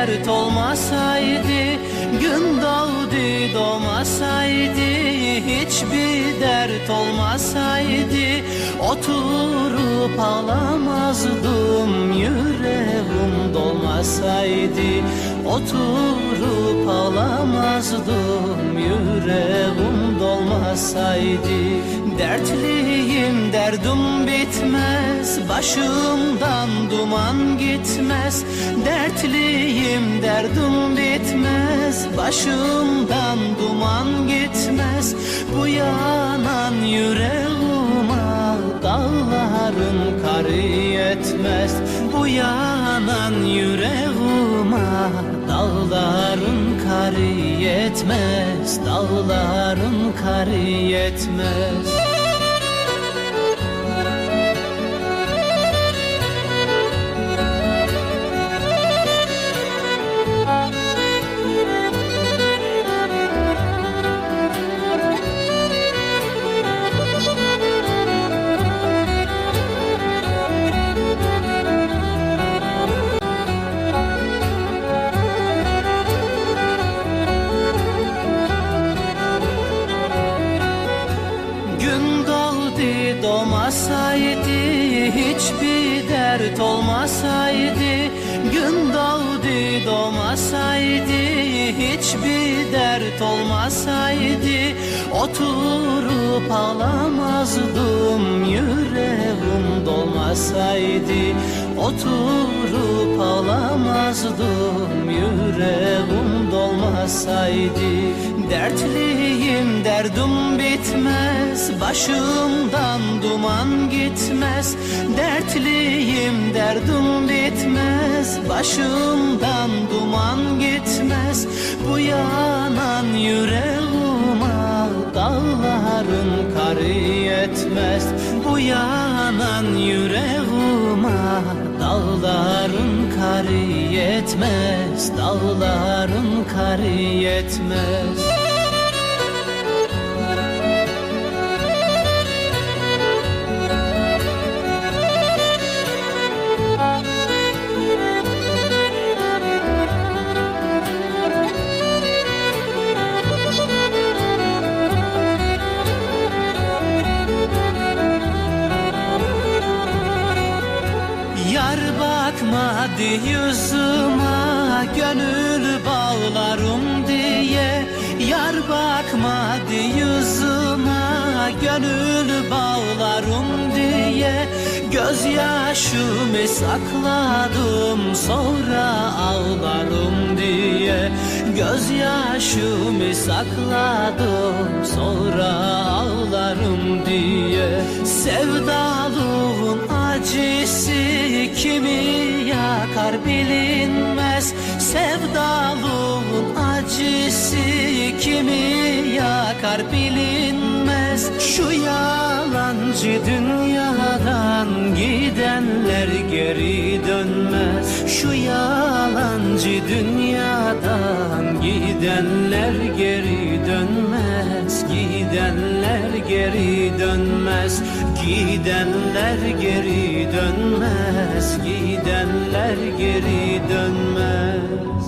dert olmasaydı Gün Davdi doğmasaydı hiçbir dert olmasaydı Oturup ağlamazdım yüreğim dolmasaydı Oturup ağlamazdım yüreğim dolmasaydı Dertliyim derdim bitmez Başımdan duman gitmez. Dertliyim derdim bitmez. Başımdan duman gitmez. Bu yanan yüreğime Dağların karı yetmez. Bu yanan yüreğime Dağların karı yetmez. Dağların karı yetmez doğdu doğmasaydı hiçbir dert olmasaydı Gün doğdu doğmasaydı hiçbir dert olmasaydı Oturup ağlamazdım yüreğim dolmasaydı Oturup ağlamazdım yüreğim dolmasaydı Dertliyim derdim bitmez Başımdan duman gitmez Dertliyim derdim bitmez. Başımdan duman gitmez Bu yanan yüreğime Dağların karı yetmez. Bu yanan yüreğime Dağların karı yetmez Dağların karı yetmez bakmadı yüzüme gönül bağlarım diye. Yar bakmadı yüzüme gönül bağlarım diye. Gözyaşımı sakladım sonra ağlarım diye. Gözyaşımı sakladım sonra ağlarım diye. Acısı kimi yakar bilinmez. Sevdalığın acısı kimi yakar bilinmez. Şu yalancı dünyadan gidenler geri dönmez Şu yalancı dünyadan gidenler geri dönmez Gidenler geri dönmez Gidenler geri dönmez Gidenler geri dönmez